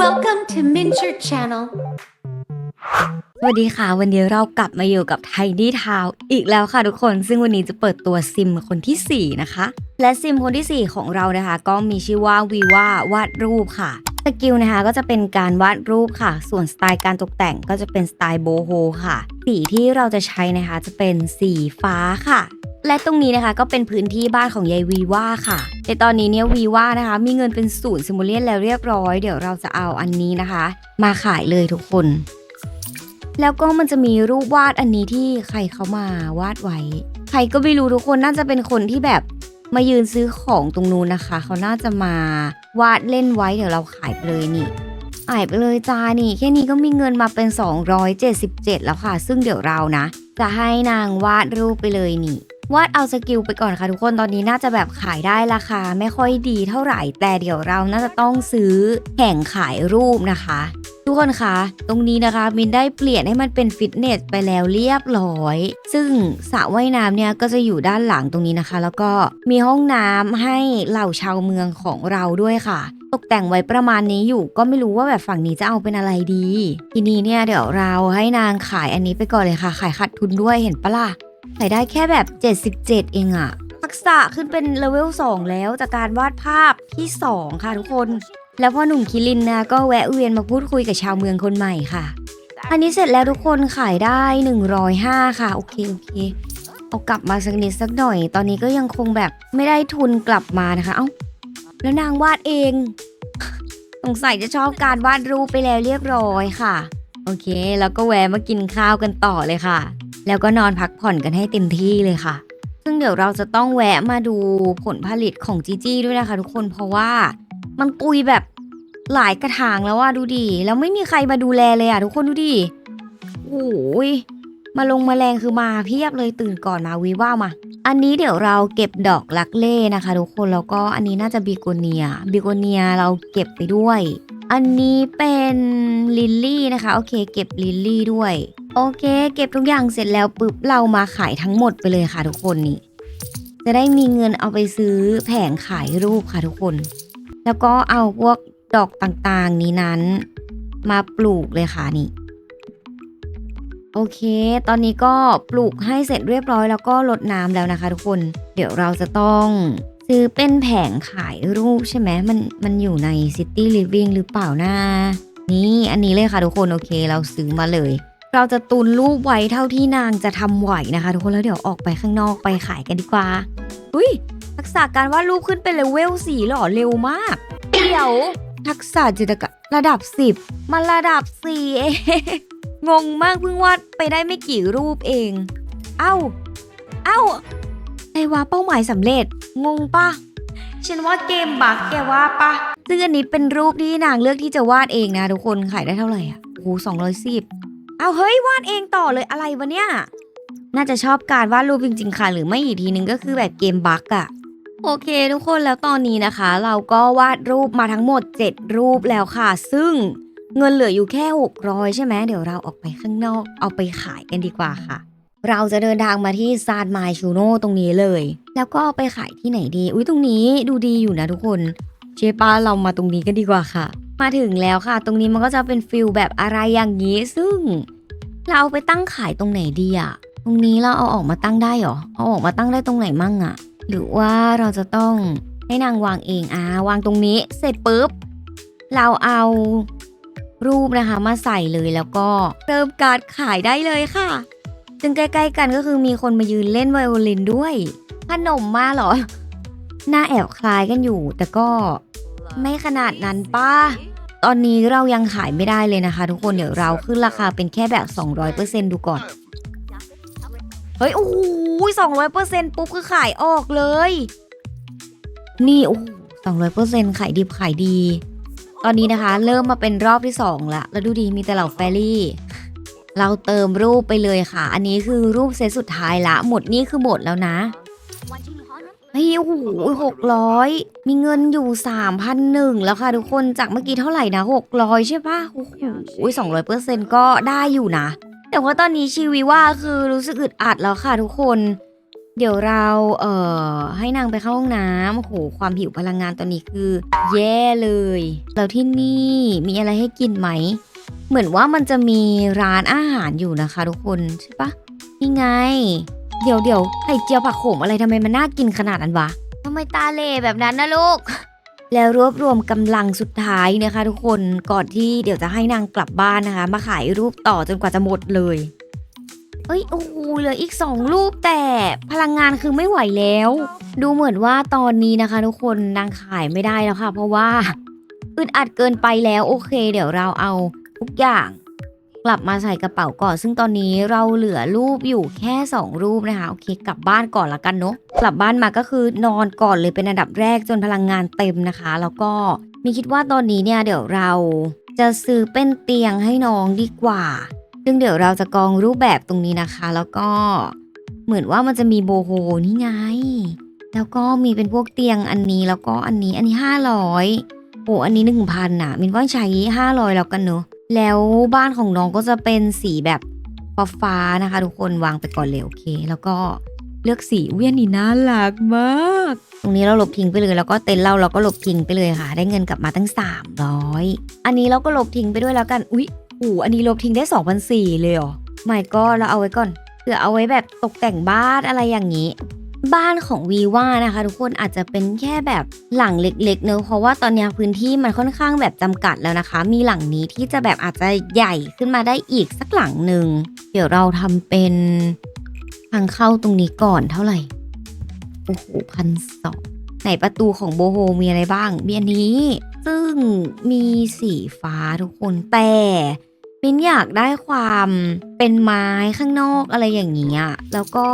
Welcome to Mincher Channel. สวัสดีค่ะ วันนี้เรากลับมาอยู่กับไทนี่ทาวอีกแล้วค่ะทุกคน ซึ่งวันนี้จะเปิดตัวซิมคนที่ 4 นะคะ และซิมคนที่ 4 ของเรานะคะ ก็มีชื่อว่าวีว่าวาดรูปค่ะ สกิลนะคะก็จะเป็นการวาดรูปค่ะ ส่วนสไตล์การตกแต่งก็จะเป็นสไตล์โบโฮค่ะ สีที่เราจะใช้นะคะจะเป็นสีฟ้าค่ะ และตรงนี้นะคะก็เป็นพื้นที่บ้านของยายวีว่าค่ะ ในตอนนี้เนี่ยวีว่านะคะมีเงินเป็นศูนย์ซิมูเลียนแล้วเรียบร้อย เดี๋ยวเราจะเอาอันนี้นะคะ มาขายเลยทุกคน แล้วก็มันจะมีรูปวาดอันนี้ที่ใครเขามาวาดไว้ ใครก็ไม่รู้ทุกคนน่าจะเป็นคนที่แบบมายืนซื้อของตรงนู้นนะคะ เขาน่าจะมา วาดเล่นไว้เดี๋ยวเราขายไปเลยนี่ขายไปเลยจ้านี่ แค่นี้ก็มีเงินมาเป็น 277 แล้วค่ะ ซึ่งเดี๋ยวเรานะ จะให้นางวาดรูปไปเลยนี่วาดเอาสกิลไปก่อนค่ะทุกคนตอนนี้น่าจะแบบขายได้ราคาไม่ค่อยดีเท่าไหร่ แต่เดี๋ยวเราน่าจะต้องซื้อแข่งขายรูปนะคะ ทุกคนคะ ตรงนี้นะคะมินได้เปลี่ยนให้มันเป็นฟิตเนสไปแล้วเรียบร้อย ซึ่งสระว่ายน้ำเนี่ยก็จะอยู่ด้านหลังตรงนี้นะคะ แล้วก็มีห้องน้ำให้เหล่าชาวเมืองของเราด้วยค่ะตกแต่งไว้ประมาณนี้อยู่ก็ไม่รู้ว่าแบบฝั่งนี้จะเอาเป็นอะไรดี ทีนี้เนี่ยเดี๋ยวเราให้นางขายอันนี้ไปก่อนเลยค่ะ ขายขาดทุนด้วยเห็นปะล่ะขายได้แค่แบบ 77 เองอะทักษะขึ้นเป็นเลเวล2แล้วจากการวาดภาพที่ 2 ค่ะทุกคน แล้วพ่อหนุ่มคิรินนะก็แวะเวียนมาพูดคุยกับชาวเมืองคนใหม่ค่ะ อันนี้เสร็จแล้วทุกคนขายได้ 105 ค่ะ โอเคโอเค เอากลับมาสักนิดสักหน่อย ตอนนี้ก็ยังคงแบบไม่ได้ทุนกลับมานะคะ เอ้าแล้วนางวาดเองสงสัยจะชอบการวาดรูปไปแล้วเรียบร้อยค่ะ โอเค แล้วก็แวะมากินข้าวกันต่อเลยค่ะ แล้วก็นอนพักผ่อนกันให้เต็มที่เลยค่ะ ซึ่งเดี๋ยวเราจะต้องแวะมาดูผลผลิตของจีจี้ด้วยนะคะ ทุกคนเพราะว่า มันปุยแบบหลายกระถางแล้วว่าดูดิแล้วไม่มีใครมาดูแลเลยอะทุกคนดูดิโอ้ยมาลงมาแรงคือมาเพียบเลยตื่นก่อนมาวีว่ามา อันนี้เดี๋ยวเราเก็บดอกลักเล่นะคะ ทุกคนแล้วก็อันนี้น่าจะบิโกเนียบิโกเนียเราเก็บไปด้วย อันนี้เป็นลิลลี่นะคะโอเคเก็บลิลลี่ด้วย โอเค เก็บทุกอย่างเสร็จแล้วปุ๊บเรามาขายทั้งหมดไปเลยค่ะทุกคนนี่จะได้มีเงินเอาไปซื้อแผงขายรูปค่ะทุกคน แล้วก็เอาพวกดอกต่างๆ นี้นั้น มาปลูกเลยค่ะนี่ โอเค ตอนนี้ก็ปลูกให้เสร็จเรียบร้อยแล้วก็รดน้ำแล้วนะคะ ทุกคน เดี๋ยวเราจะต้องซื้อเป็นแผงขายรูปใช่ไหมมันมันอยู่ใน City Living หรือเปล่านะนี่อันนี้เลยค่ะทุกคนโอเค เราซื้อมาเลย เราจะตุนรูปไว้เท่าที่นางจะทำไหวนะคะ ทุกคนแล้วเดี๋ยวออกไปข้างนอกไปขายกันดีกว่าอุ้ย ทักษะการวาดรูปขึ้นเป็นเลเวลสี่หรอเร็วมาก เดี๋ยว ทักษะจิตรกรรมระดับ 10 มันระดับ4เองงงมากเพิ่งวาดไปได้ไม่กี่รูปเอง เอ้า เอ้าไอว่าเป้าหมายสำเร็จ งงปะฉันว่าเกมบักแกว่าปะซึ่งอันนี้เป็นรูปที่นางเลือกที่จะวาดเองนะทุกคนขายได้เท่าไหร่อะโอ้โหสองร้อยสิบเอาเฮ้ยวาดเองต่อเลยอะไรวะเนี่ย น่าจะชอบการวาดรูปจริงๆค่ะ หรือไม่อีกทีนึงก็คือแบบเกมบักอะ โอเคทุกคนแล้วตอนนี้นะคะ เราก็วาดรูปมาทั้งหมด 7 รูปแล้วค่ะ ซึ่งเงินเหลืออยู่แค่ 600 ใช่ไหมเดี๋ยวเราออกไปข้างนอกเอาไปขายกันดีกว่าค่ะ เราจะเดินทางมาที่ซานมายชูโน่ตรงนี้เลย แล้วก็เอาไปขายที่ไหนดี อุ้ยตรงนี้ดูดีอยู่นะทุกคนเชป้าเรามาตรงนี้กันดีกว่าค่ะ มาถึงแล้วค่ะ ตรงนี้มันก็จะเป็นฟิลแบบอะไรอย่างนี้ ซึ่ง เราเอาไปตั้งขายตรงไหนดีอะตรงนี้เราเอาออกมาตั้งได้หรอเอาออกมาตั้งได้ตรงไหนมั่งอะ หรือว่าเราจะต้องให้นางวางเองอ่าวางตรงนี้เสร็จปุ๊บ เราเอารูปนะคะมาใส่เลยแล้วก็เริ่มการขายได้เลยค่ะ ซึ่งใกล้ๆกันก็คือมีคนมายืนเล่นไวโอลินด้วยขนมมาเหรอ หน้าแอบคล้ายกันอยู่ แต่ก็ไม่ขนาดนั้นป้า ตอนนี้เรายังขายไม่ได้เลยนะคะ ทุกคนเดี๋ยวเราขึ้นราคาเป็นแค่แบบ 200%ดูก่อน ฮ้ยโอ้โหสองร้อยเปอร์เซ็นต์ปุ๊บคือขายออกเลย นี่โอ้สองร้อยเปอร์เซ็นต์ขายดิบขายดี ตอนนี้นะคะ เริ่มมาเป็นรอบที่สองละแล้วดูดีมีแต่เหล่าแฟรี่ เราเติมรูปไปเลยค่ะ อันนี้คือรูปเซตสุดท้ายละ หมดนี่คือหมดแล้วนะเฮ้ยโอ้โหหกร้อยมีเงินอยู่สามพันหนึ่งแล้วค่ะ ทุกคนจากเมื่อกี้เท่าไหร่นะหกร้อยใช่ปะโอ้โหสองร้อยเปอร์เซ็นต์ก็ได้อยู่นะ แต่ว่าตอนนี้ชีวิว่าคือรู้สึกอึดอัดแล้วค่ะทุกคน เดี๋ยวเราเอ่อให้นางไปเข้าห้องน้ำโอ้โหความหิวพลังงานตอนนี้คือ แย่เลยแล้วที่นี่มีอะไรให้กินไหม เหมือนว่ามันจะมีร้านอาหารอยู่นะคะ ทุกคนใช่ปะนี่ไง เดี๋ยวเดี๋ยวไข่เจียวผักโขมอะไรทำไมมันน่ากินขนาดนั้นวะทำไมตาเล่แบบนั้นนะลูก แล้วรวบรวมกำลังสุดท้ายนะคะ ทุกคนก่อนที่เดี๋ยวจะให้นางกลับบ้านนะคะ มาขายรูปต่อจนกว่าจะหมดเลยเอ้ยโอ้โหเหลืออีกสองรูปแต่พลังงานคือไม่ไหวแล้ว ดูเหมือนว่าตอนนี้นะคะ ทุกคนนางขายไม่ได้แล้วค่ะ เพราะว่าอึดอัดเกินไปแล้วโอเค เดี๋ยวเราเอาทุกอย่าง กลับมาใส่กระเป๋าก่อนซึ่งตอนนี้เราเหลือรูปอยู่แค่ 2 รูปนะคะโอเคกลับบ้านก่อนละกันเนาะกลับบ้านมาก็คือนอนก่อนเลยเป็นอันดับแรกจนพลังงานเต็มนะคะ แล้วก็มีคิดว่าตอนนี้เนี่ยเดี๋ยวเราจะซื้อเป็นเตียงให้น้องดีกว่า ซึ่งเดี๋ยวเราจะกองรูปแบบตรงนี้นะคะ แล้วก็เหมือนว่ามันจะมีโบโฮนี่ไง แล้วก็มีเป็นพวกเตียงอันนี้แล้วก็อันนี้อันนี้ 500โอ้อันนี้ 1,000น่ะมินว่าใช้ 500 แล้วกันเนอะ แล้วบ้านของน้องก็จะเป็นสีแบบฟ้านะคะ ทุกคนวางไปก่อนเลยโอเค แล้วก็เลือกสีเวียนนี่น่ารักมาก ตรงนี้เราลบทิ้งไปเลยแล้วก็เต็นท์เราเราก็ลบทิ้งไปเลยค่ะ ได้เงินกลับมาตั้ง 300 อันนี้เราก็ลบทิ้งไปด้วยแล้วกันอุ๊ยอ้โหอันนี้ลบทิ้งได้2,004เลยเหรอไม่ก็เราเอาไว้ก่อนเผื่อเอาไว้แบบตกแต่งบ้านอะไรอย่างนี้ บ้านของวีว่านะคะ ทุกคนอาจจะเป็นแค่แบบหลังเล็กๆเนอะเพราะว่าตอนนี้พื้นที่มันค่อนข้างแบบจำกัดแล้วนะคะ มีหลังนี้ที่จะแบบอาจจะใหญ่ขึ้นมาได้อีกสักหลังหนึ่งเดี๋ยวเราทำเป็นทางเข้าตรงนี้ก่อนเท่าไหร่โอ้โหพันสองไหนประตูของโบโฮมีอะไรบ้างมีอันนี้ ซึ่งมีสีฟ้าทุกคนแต่ มินอยากได้ความเป็นไม้ข้างนอกอะไรอย่างเงี้ย แล้วก็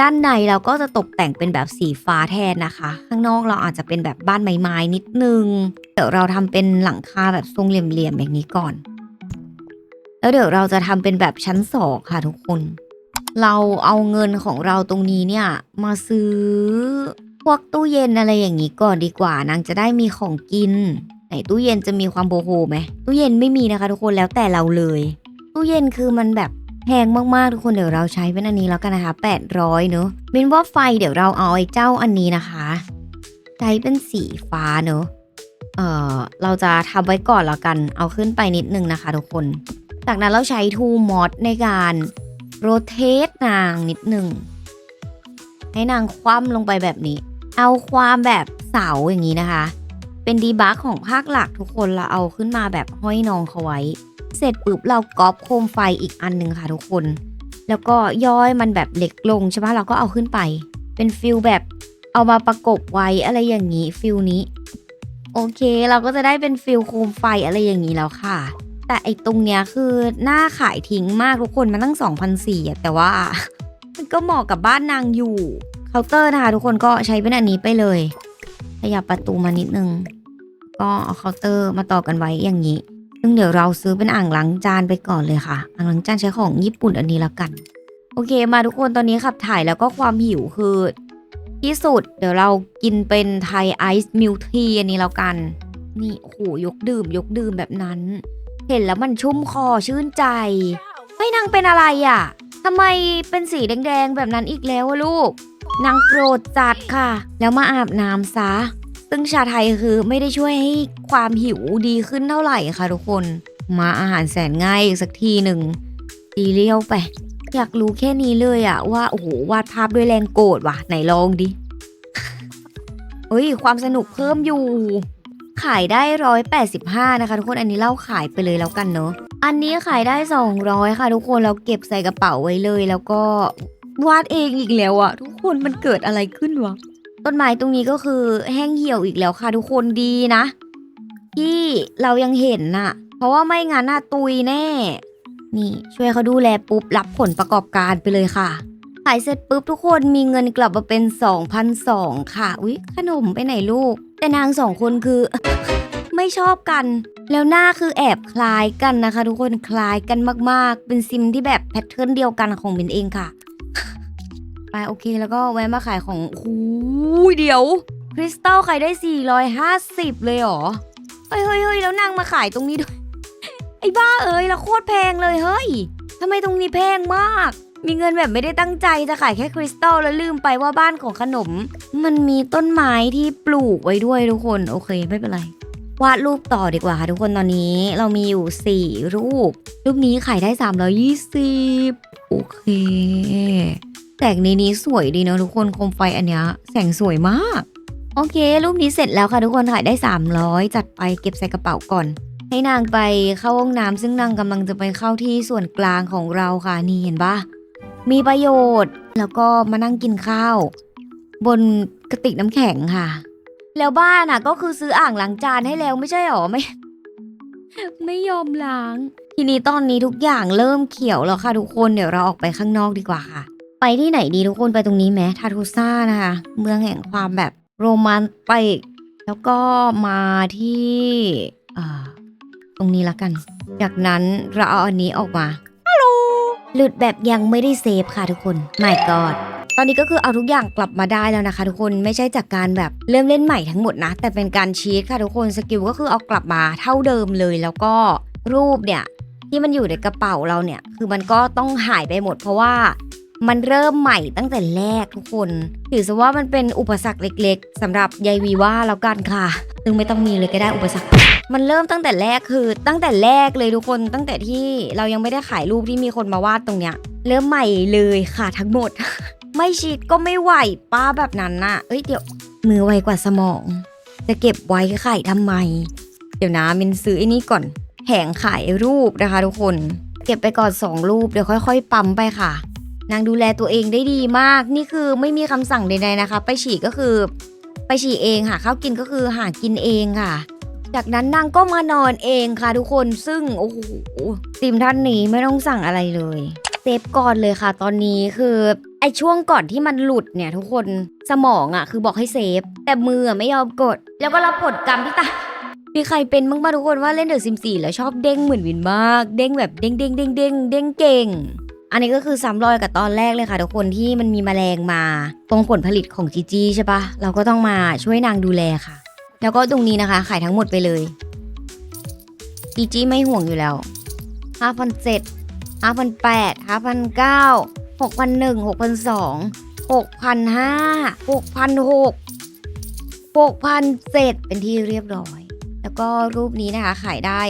ด้านในเราก็จะตกแต่งเป็นแบบสีฟ้าแทนนะคะ ข้างนอกเราอาจจะเป็นแบบบ้านไม้ๆนิดนึง เดี๋ยวเราทำเป็นหลังคาแบบทรงเหลี่ยมๆอย่างนี้ก่อน แล้วเดี๋ยวเราจะทำเป็นแบบชั้นสองค่ะทุกคน เราเอาเงินของเราตรงนี้เนี่ยมาซื้อพวกตู้เย็นอะไรอย่างนี้ก่อนดีกว่านางจะได้มีของกิน ไหนตู้เย็นจะมีความโบโฮไหมตู้เย็นไม่มีนะคะ ทุกคนแล้วแต่เราเลยตู้เย็นคือมันแบบแพงมากๆ ทุกคนเดี๋ยวเราใช้เป็นอันนี้แล้วกันนะคะ 800 เนอะเป็นว่าไฟเดี๋ยวเราเอาไอ้เจ้าอันนี้นะคะ ใช้เป็นสีฟ้าเนอะเออเราจะทำไว้ก่อนแล้วกันเอาขึ้นไปนิดนึงนะคะทุกคน จากนั้นเราใช้ทูมอดในการโรเทตนางนิดนึงให้นางคว่ำลงไปแบบนี้ เอาความแบบเสาอย่างนี้นะคะ เป็นดีบักของภาคหลักทุกคนเราเอาขึ้นมาแบบห้อยนองเขาไว้ เสร็จปุ๊บเราก๊อปโคมไฟอีกอันหนึ่งค่ะทุกคน แล้วก็ย่อยมันแบบเล็กลงใช่ปะเราก็เอาขึ้นไป เป็นฟิลแบบเอามาประกบไว้อะไรอย่างนี้ฟิลนี้ โอเคเราก็จะได้เป็นฟิลโคมไฟอะไรอย่างนี้แล้วค่ะ แต่ไอตรงเนี้ยคือหน้าขายทิ้งมากทุกคนมันตั้ง2,004อะแต่ว่า มันก็เหมาะกับบ้านนางอยู่เคาน์เตอร์นะคะทุกคนก็ใช้เป็นอันนี้ไปเลย ขยับประตูมานิดนึง ก็เอาเคาน์เตอร์มาต่อกันไว้อย่างนี้ ซึ่งเดี๋ยวเราซื้อเป็นอ่างล้างจานไปก่อนเลยค่ะ อ่างล้างจานใช้ของญี่ปุ่นอันนี้แล้วกัน โอเคมาทุกคนตอนนี้ขับถ่ายแล้วก็ความหิวคือที่สุด เดี๋ยวเรากินเป็นไทยไอซ์มิลทีอันนี้แล้วกัน นี่โอ้โหยกดื่ม ยกดื่มแบบนั้น เห็นแล้วมันชุ่มคอชื่นใจไม่นางเป็นอะไรอะทำไมเป็นสีแดงๆแบบนั้นอีกแล้วลูกนางโกรธจัดค่ะ แล้วมาอาบน้ำซะ ซึ่งชาไทยคือไม่ได้ช่วยให้ความหิวดีขึ้นเท่าไหร่ค่ะทุกคน มาอาหารแสนง่ายอีกสักทีหนึ่งดีเลี้ยวไป อยากรู้แค่นี้เลยอะว่าโอ้โหวาดภาพด้วยแรงโกรธว่ะ ไหนลองดิเฮ้ย ความสนุกเพิ่มอยู่ ขายได้ร้อยแปดสิบห้านะคะทุกคนอันนี้เล่าขายไปเลยแล้วกันเนอะอันนี้ขายได้สองร้อยค่ะทุกคนเราเก็บใส่กระเป๋าไว้เลย แล้วก็วาดเองอีกแล้วอะทุกคนมันเกิดอะไรขึ้นวะ ต้นไม้ตรงนี้ก็คือแห้งเหี่ยวอีกแล้วค่ะทุกคนดีนะ ที่เรายังเห็นน่ะ เพราะว่าไม่งั้นน่ะตุยแน่ นี่ช่วยเขาดูแลปุ๊บรับผลประกอบการไปเลยค่ะ ขายเสร็จปุ๊บทุกคนมีเงินกลับมาเป็น2,002ค่ะอุ๊ยขนมไปไหนลูก แต่นางสองคนคือ ไม่ชอบกัน แล้วหน้าคือแอบคล้ายกันนะคะ ทุกคนคล้ายกันมากๆ เป็นซิมที่แบบแพทเทิร์นเดียวกันของมินเองค่ะ ไปโอเคแล้วก็แวะมาขายของหูยเดี๋ยว คริสตัลขายได้ 450 เลยเหรอ เฮ้ยเฮ้ยเฮ้ยแล้วนางมาขายตรงนี้ด้วย ไอ้บ้าเอ้ยแล้วโคตรแพงเลยเฮ้ยทำไมตรงนี้แพงมาก มีเงินแบบไม่ได้ตั้งใจจะขายแค่คริสตัลแล้วลืมไปว่าบ้านของขนม มันมีต้นไม้ที่ปลูกไว้ด้วยทุกคนโอเคไม่เป็นไรวาดรูปต่อดีกว่าค่ะทุกคนตอนนี้เรามีอยู่ 4 รูป รูปนี้ขายได้ 320 โอเค แสงในนี้สวยดีเนอะทุกคนโคมไฟอันเนี้ยแสงสวยมาก โอเค รูปนี้เสร็จแล้วค่ะทุกคนขายได้ 300 จัดไปเก็บใส่กระเป๋าก่อน ให้นางไปเข้าห้องน้ำซึ่งนางกำลังจะไปเข้าที่ส่วนกลางของเราค่ะนี่เห็นปะมีประโยชน์แล้วก็มานั่งกินข้าว บนกระติกน้ำแข็งค่ะ แล้วบ้านอะ ก็คือซื้ออ่างล้างจานให้แล้วไม่ใช่หรอไม่ไม่ยอมล้าง ทีนี้ตอนนี้ทุกอย่างเริ่มเขียวแล้วค่ะทุกคนเดี๋ยวเราออกไปข้างนอกดีกว่าค่ะ ไปที่ไหนดีทุกคนไปตรงนี้ไหมทาทูซ่านะคะ เมืองแห่งความแบบโรแมนติกแล้วก็มาที่ตรงนี้ละกัน จากนั้นเราเอาอันนี้ออกมาฮัลโหลหลุดแบบยังไม่ได้เซฟค่ะทุกคน my god ตอนนี้ก็คือเอาทุกอย่างกลับมาได้แล้วนะคะ ทุกคนไม่ใช่จากการแบบเริ่มเล่นใหม่ทั้งหมดนะ แต่เป็นการชีตค่ะทุกคนสกิลก็คือเอากลับมาเท่าเดิมเลย แล้วก็รูปเนี่ยที่มันอยู่ในกระเป๋าเราเนี่ย คือมันก็ต้องหายไปหมดเพราะว่า มันเริ่มใหม่ตั้งแต่แรกทุกคน ถือซะว่ามันเป็นอุปสรรคเล็ก ๆสำหรับยายวีว่าแล้วกันค่ะ ซึ่งไม่ต้องมีเลยก็ได้อุปสรรค มันเริ่มตั้งแต่แรกคือ ตั้งแต่แรกเลยทุกคนตั้งแต่ที่เรายังไม่ได้ขายรูปที่มีคนมาวาดตรงเนี้ย เริ่มใหม่เลยค่ะทั้งหมด ไม่ชิดก็ไม่ไหวป้าแบบนั้นน่ะ เอ้ยเดี๋ยวมือไวกว่าสมอง จะเก็บไว้ขายทำไม เดี๋ยวนะมินซื้อไอ้นี่ก่อนแผงขายรูปนะคะ ทุกคน เก็บไปก่อนสองรูปเดี๋ยวค่อย ๆ ปั๊มไปค่ะ นางดูแลตัวเองได้ดีมาก นี่คือไม่มีคำสั่งใดๆนะคะ ไปฉี่ก็คือ ไปฉี่เองค่ะข้าวกินก็คือหากินเองค่ะ จากนั้นนางก็มานอนเองค่ะทุกคนซึ่งโอ้โหติมท่านนี้ไม่ต้องสั่งอะไรเลยเซฟก่อนเลยค่ะ ตอนนี้คือไอช่วงก่อนที่มันหลุดเนี่ย ทุกคนสมองอะ่ะ คือบอกให้เซฟ แต่มืออะไม่ยอมกด แล้วก็รับผลกรรมที่ตามีใครเป็นบ้างปะทุกคนว่าเล่นเดอะซิมสี่แล้วชอบเด้งเหมือนวินมาก เด้งแบบเด้งเด้งเด้งเด้งเด้งเก่ง อันนี้ก็คือซ้ำรอยกับตอนแรกเลยค่ะทุกคนที่มันมีแมลงมาตรงผลผลิตของจีจีใช่ปะเราก็ต้องมาช่วยนางดูแลค่ะ แล้วก็ตรงนี้นะคะขายทั้งหมดไปเลยจีจีไม่ห่วงอยู่แล้วห้าพันเจ็ดห้าพันแปดห้าพันเก้าหกพันหนึ่งหกพันสองหกพันห้าหกพันหกหกพันเจ็ดเป็นที่เรียบร้อย แล้วก็รูปนี้นะคะขายได้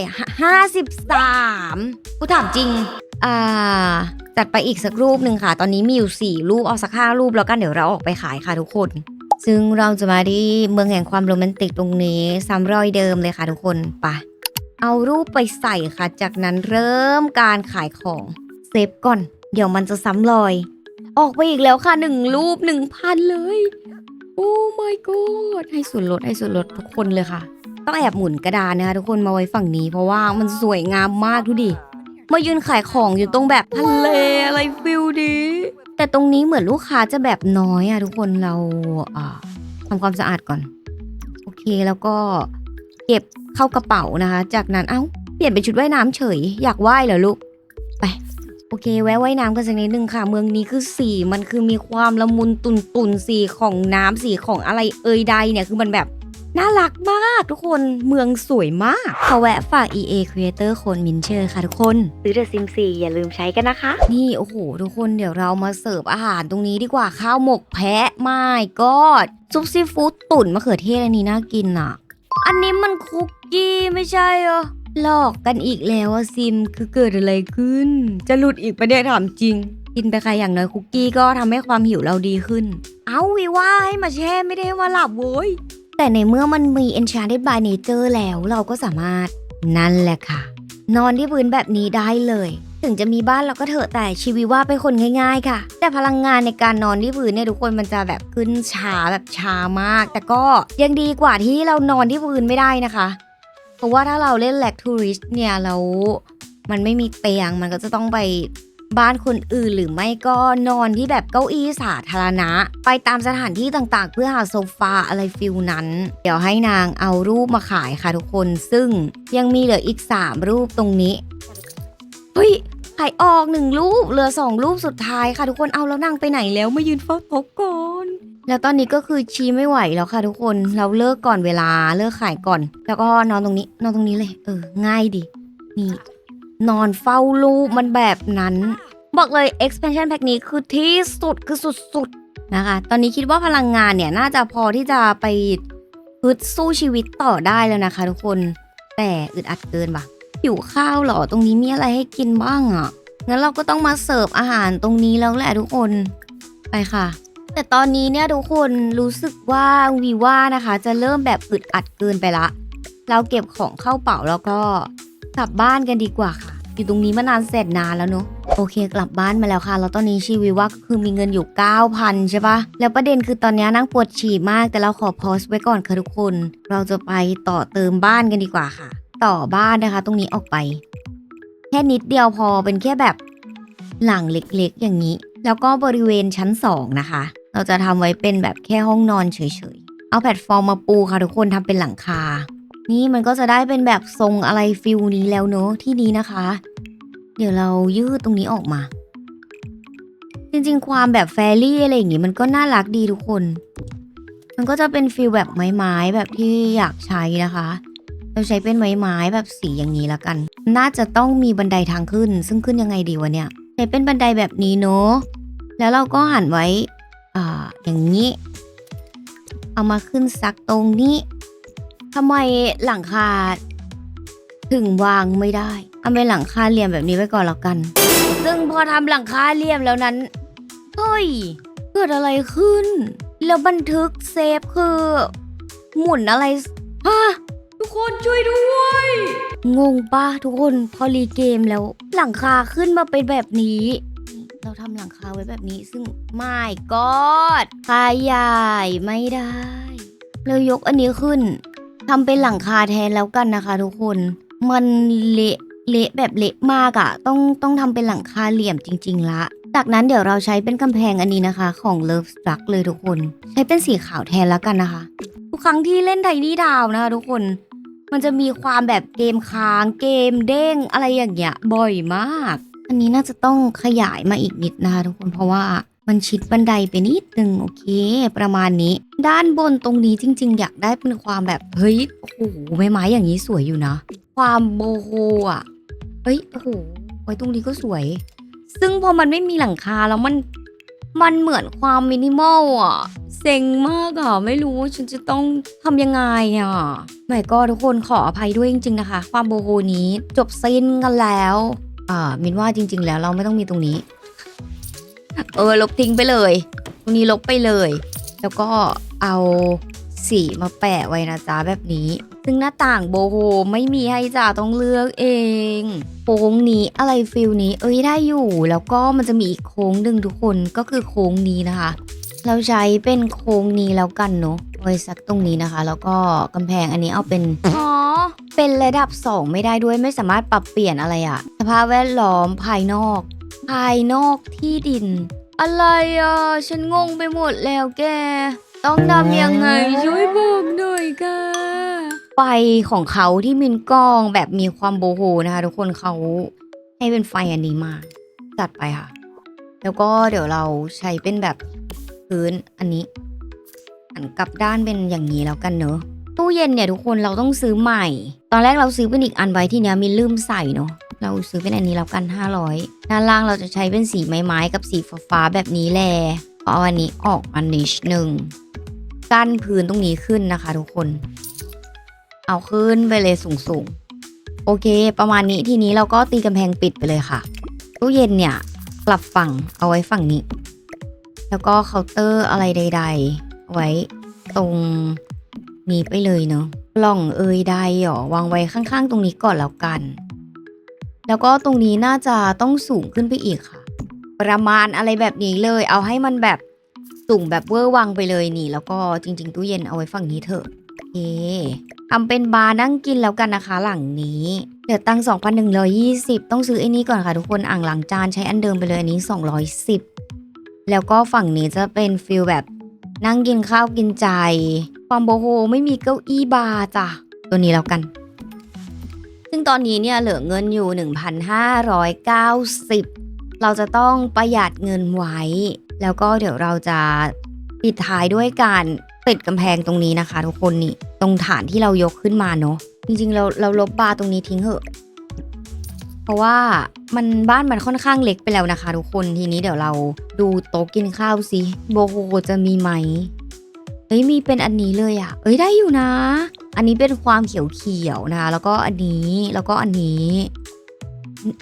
ห้าสิบสามกูถามจริง อ่า จัดไปอีกสักรูปหนึ่งค่ะ ตอนนี้มีอยู่สี่รูป เอาสักห้ารูปแล้วกันเดี๋ยวเราออกไปขายค่ะทุกคน ซึ่งเราจะมาที่เมืองแห่งความโรแมนติกตรงนี้ซ้ำรอยเดิมเลยค่ะทุกคนไปะเอารูปไปใส่ค่ะ จากนั้นเริ่มการขายของเซฟก่อน เดี๋ยวมันจะซ้ำรอย ออกไปอีกแล้วค่ะหนึ่งรูปหนึ่งพันเลย โอ้ my god ให้ส่วนลดให้ส่วนลดทุกคนเลยค่ะ ต้องแอบหมุนกระดานนะคะทุกคนมาไว้ฝั่งนี้เพราะว่ามันสวยงามมากดูดิ มายืนขายของอยู่ตรงแบบทะเลอะไรฟิลดี แต่ตรงนี้เหมือนลูกค้าจะแบบน้อยอะทุกคนเราทำความสะอาดก่อน โอเคแล้วก็เก็บเข้ากระเป๋านะคะ จากนั้นเอ้าเปลี่ยนเป็นชุดว่ายน้ำเฉย อยากว่ายเหรอลูกไปโอเค แวะว่ายน้ำกันสักนิดนึงค่ะ เมืองนี้คือสีมันคือมีความละมุนตุนตุนสีของน้ำสีของอะไรเอ่ยใดเนี่ยคือมันแบบ น่ารักมากทุกคนเมืองสวยมากขอแวะฝาก EA Creator โคนมินเชอร์ค่ะทุกคน ซื้อ The Sim 4อย่าลืมใช้กันนะคะ นี่โอ้โห ทุกคนเดี๋ยวเรามาเสิร์ฟอาหารตรงนี้ดีกว่าข้าวหมกแพะไม่กอดซุปซีฟู้ดตุ๋นมะเขือเทศอันนี้น่ากินอะ อันนี้มันคุกกี้ไม่ใช่เหรอหลอกกันอีกแล้วอะซิมคือเกิดอะไรขึ้น จะหลุดอีกประเดี๋ยวถามจริง กินไปใครอย่างน้อยคุกกี้ก็ทำให้ความหิวเราดีขึ้น เอาวิว่าให้มาแช่ไม่ได้ให้มาหลับโว้ย แต่ในเมื่อมันมี Enchanted by Nature แล้วเราก็สามารถนั่นแหละค่ะ นอนที่พื้นแบบนี้ได้เลย ถึงจะมีบ้านเราก็เถอะแต่ชีวิตว่าเป็นคนง่าย ๆ ค่ะ แต่พลังงานในการนอนที่พื้นเนี่ยทุกคนมันจะแบบขึ้นช้าแบบช้ามาก แต่ก็ยังดีกว่าที่เรานอนที่พื้นไม่ได้นะคะเพราะว่าถ้าเราเล่นแลกทูริสเนี่ยแล้วมันไม่มีเตียงมันก็จะต้องไป บ้านคนอื่นหรือไม่ก็นอนที่แบบเก้าอี้สาธารณะ ไปตามสถานที่ต่างๆ เพื่อหาโซฟาอะไรฟิลนั้น เดี๋ยวให้นางเอารูปมาขายค่ะทุกคน ซึ่งยังมีเหลืออีก 3 รูปตรงนี้ เฮ้ยขายออกหนึ่งรูปเหลือสองรูปสุดท้ายค่ะทุกคนเอาแล้วนางไปไหนแล้วมายืนเฝ้าโต๊ะก่อนแล้วตอนนี้ก็คือชี้ไม่ไหวแล้วค่ะทุกคนเราเลิกก่อนเวลาเลิกขายก่อน แล้วก็นอนตรงนี้นอนตรงนี้เลย เออ ง่ายดินี่ นอนเฝ้ารูปมันแบบนั้น บอกเลย expansion pack นี้คือที่สุดคือสุดๆนะคะ ตอนนี้คิดว่าพลังงานเนี่ยน่าจะพอที่จะไปฮึดสู้ชีวิตต่อได้แล้วนะคะ ทุกคน แต่อึดอัดเกินปะหิวข้าวหรอ ตรงนี้มีอะไรให้กินบ้างอะ่ะ งั้นเราก็ต้องมาเสิร์ฟอาหารตรงนี้แล้วแหละทุกคน ไปค่ะ แต่ตอนนี้เนี่ยทุกคนรู้สึกว่าวีว่านะคะ จะเริ่มแบบอึดอัดเกินไปละ เราเก็บของเข้าเป๋าแล้วก็กลับบ้านกันดีกว่าค่ะ อยู่ตรงนี้มานานแสนนานแล้วเนอะโอเคกลับบ้านมาแล้วค่ะ แล้วตอนนี้ชีวิว่าก็คือมีเงินอยู่ 9,000 ใช่ปะแล้วประเด็นคือตอนนี้นั่งปวดฉี่มาก แต่เราขอพอสไว้ก่อนค่ะทุกคน เราจะไปต่อเติมบ้านกันดีกว่าค่ะ ต่อบ้านนะคะ ตรงนี้ออกไป แค่นิดเดียวพอเป็นแค่แบบหลังเล็กๆ อย่างนี้ แล้วก็บริเวณชั้น 2 นะคะ เราจะทำไว้เป็นแบบแค่ห้องนอนเฉยๆ เอาแพลตฟอร์มมาปูค่ะทุกคนทำเป็นหลังคานี่มันก็จะได้เป็นแบบทรงอะไรฟิลนี้แล้วเนอะที่นี้นะคะ เดี๋ยวเรายืดตรงนี้ออกมา จริงๆ ความแบบแฟรี่อะไรอย่างงี้มันก็น่ารักดีทุกคน มันก็จะเป็นฟิลแบบไม้ๆแบบที่อยากใช้นะคะ เราใช้เป็นไม้ไม้แบบสีอย่างนี้ล้วกัน น่าจะต้องมีบันไดทางขึ้น ซึ่งขึ้นยังไงดีวะเนี่ยใช้เป็นบันไดแบบนี้เนอะแล้วเราก็หันไว้อ่าอย่างนี้ เอามาขึ้นซักตรงนี้ทำไมหลังคา ถึงวางไม่ได้ทำเป็นหลังคาเหลี่ยมแบบนี้ไว้ก่อนแล้วกัน ซึ่งพอทำหลังคาเหลี่ยมแล้วนั้นเฮ้ยเกิดอะไรขึ้น แล้วบันทึกเซฟคือ หมุนอะไรฮะทุกคนช่วยด้วย งงปะทุกคนพอรีเกมแล้วหลังคาขึ้นมาเป็นแบบนี้ เราทำหลังคาไว้แบบนี้ซึ่งไม่กอดขยายไม่ได้เรายกอันนี้ขึ้นทำเป็นหลังคาแทนแล้วกันนะคะทุกคน มันเละเละแบบเละมากอะ่ะ ต้องต้องทำเป็นหลังคาเหลี่ยมจริง ๆ ละ จากนั้นเดี๋ยวเราใช้เป็นกำแพงอันนี้นะคะ ของ Love Struck เลยทุกคน ใช้เป็นสีขาวแทนแล้วกันนะคะ ทุกครั้งที่เล่นไทนี่ดาวนะคะทุกคน มันจะมีความแบบเกมค้างเกมเด้งอะไรอย่างเงี้ยบ่อยมาก อันนี้น่าจะต้องขยายมาอีกนิดนะคะทุกคนเพราะว่ามันชิดบันไดไปนิดนึงโอเค ประมาณนี้ ด้านบนตรงนี้จริง ๆ อยากได้เป็นความแบบเฮ้ยโอ้โหไม้ไม้อย่างนี้สวยอยู่นะ ความโบโฮอะเฮ้ยโอ้โหไว้ตรงนี้ก็สวย ซึ่งพอมันไม่มีหลังคาแล้วมันมันเหมือนความมินิมอลอะ เซ็งมากอะ ไม่รู้ว่าฉันจะต้องทำยังไงอะไม่ก็ทุกคนขออภัยด้วยจริง ๆ นะคะ ความโบโฮนี้จบสิ้นกันแล้ว อ่า มินว่าจริง ๆ แล้วเราไม่ต้องมีตรงนี้ เออ ลบทิ้งไปเลย ตรงนี้ลบไปเลย แล้วก็เอาสีมาแปะไว้นะจ๊ะแบบนี้ ซึ่งหน้าต่างโบโฮไม่มีให้จ้าต้องเลือกเองโค้งนี้อะไรฟิลนี้ เอ้ยได้อยู่ แล้วก็มันจะมีอีกโค้งหนึ่งทุกคนก็คือโค้งนี้นะคะ เราใช้เป็นโค้งนี้แล้วกันเนาะไว้สักตรงนี้นะคะ แล้วก็กำแพงอันนี้เอาเป็นอ๋อเป็นระดับ 2 ไม่ได้ด้วยไม่สามารถปรับเปลี่ยนอะไรอะสภาพแวดล้อมภายนอก ภายนอกที่ดิน อะไรอะฉันงงไปหมดแล้วแก ต้องทำยังไงช่วยบอกหน่อยค่ะ ไฟของเขาที่มินกล้องแบบมีความโบโฮนะคะทุกคนเขาให้เป็นไฟอันนี้มาจัดไปค่ะ แล้วก็เดี๋ยวเราใช้เป็นแบบพื้นอันนี้หันกลับด้านเป็นอย่างนี้แล้วกันเนอะตู้เย็นเนี่ยทุกคนเราต้องซื้อใหม่ ตอนแรกเราซื้อเป็นอีกอันไว้ที่เนี้ยมินลืมใส่เนอะเราซื้อเป็นอันนี้แล้วกัน 500 ด้านล่างเราจะใช้เป็นสีไม้ๆกับสีฟ้าๆแบบนี้แหละเอาอันนี้ออกมานิดนึงกั้นพื้นตรงนี้ขึ้นนะคะ ทุกคน เอาขึ้นไปเลยสูงๆ โอเค ประมาณนี้ทีนี้เราก็ตีกำแพงปิดไปเลยค่ะตู้เย็นเนี่ยกลับฝั่งเอาไว้ฝั่งนี้ แล้วก็เคาน์เตอร์อะไรใด ๆ เอาไว้ตรงนี้ไปเลยเนาะกล่องเอยใดหรอวางไว้ข้างๆ ตรงนี้ก่อนแล้วกัน แล้วก็ตรงนี้น่าจะต้องสูงขึ้นไปอีกค่ะ ประมาณอะไรแบบนี้เลย เอาให้มันแบบสูงแบบเวอร์วังไปเลยนี่ แล้วก็จริง ๆ ตู้เย็นเอาไว้ฝั่งนี้เถอะ เคทำเป็นบาร์นั่งกินแล้วกันนะคะ หลังนี้เดี๋ยวตัง2,120 ต้องซื้อไอ้นี้ก่อนค่ะทุกคนอ่างล้างจานใช้อันเดิมไปเลยอันนี้ 210 แล้วก็ฝั่งนี้จะเป็นฟิลแบบนั่งกินข้าวกินใจ ความโบโฮไม่มีเก้าอี้บาร์จ้ะ ตัวนี้แล้วกัน ซึ่งตอนนี้เนี่ยเหลือเงินอยู่ 1,590 เราจะต้องประหยัดเงินไว้ แล้วก็เดี๋ยวเราจะปิดท้ายด้วยการ ติดกำแพงตรงนี้นะคะ ทุกคนนี่ตรงฐานที่เรายกขึ้นมาเนาะจริงๆเราเราลบบาร์ตรงนี้ทิ้งเหอะ เพราะว่ามันบ้านมันค่อนข้างเล็กไปแล้วนะคะ ทุกคนทีนี้เดี๋ยวเราดูโต๊ะกินข้าวสิโบโฮจะมีไหมเฮ้ยมีเป็นอันนี้เลยอะ่ะ เอ้ยได้อยู่นะ อันนี้เป็นความเขียวๆนะคะแล้วก็อันนี้แล้วก็อันนี้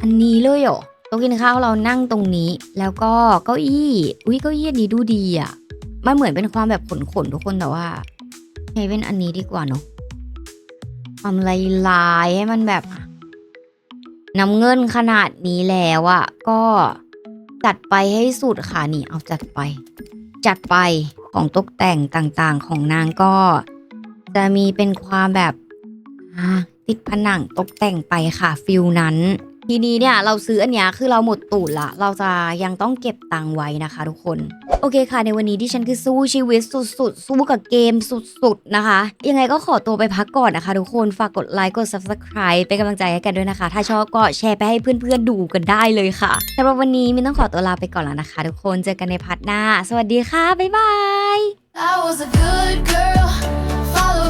อันนี้เลยเหรอโต๊ะกินข้าวเรานั่งตรงนี้ แล้วก็เก้าอี้ อุ้ยเก้าอี้อันนี้ดูดีอะ่ะ มันเหมือนเป็นความแบบขนๆทุกคนแต่ว่าใช้เป็นอันนี้ดีกว่าเนาะความลายลายๆให้มันแบบน้ำเงินขนาดนี้แล้วอะก็จัดไปให้สุดค่ะนี่เอาจัดไป จัดไปของตกแต่งต่างๆของนางก็ จะมีเป็นความแบบติดผนังตกแต่งไปค่ะฟิลนั้น ทีนี้เนี่ยเราซื้ออันเนี้ยคือเราหมดตูดละ เราจะยังต้องเก็บตังค์ไว้นะคะทุกคน โอเคค่ะ ในวันนี้ที่ฉันคือสู้ชีวิตสุดๆ สู้กับเกมสุดๆนะคะ ยังไงก็ขอตัวไปพักก่อนนะคะทุกคน ฝากกดไลค์ กด subscribe เป็นกำลังใจให้กันด้วยนะคะ ถ้าชอบก็แชร์ไปให้เพื่อนๆดูกันได้เลยค่ะสำหรับวันนี้มินต้องขอตัวลาไปก่อนแล้วนะคะ ทุกคน เจอกันในพาร์ทหน้า สวัสดีค่ะ บ๊ายบาย I was a good girl, follow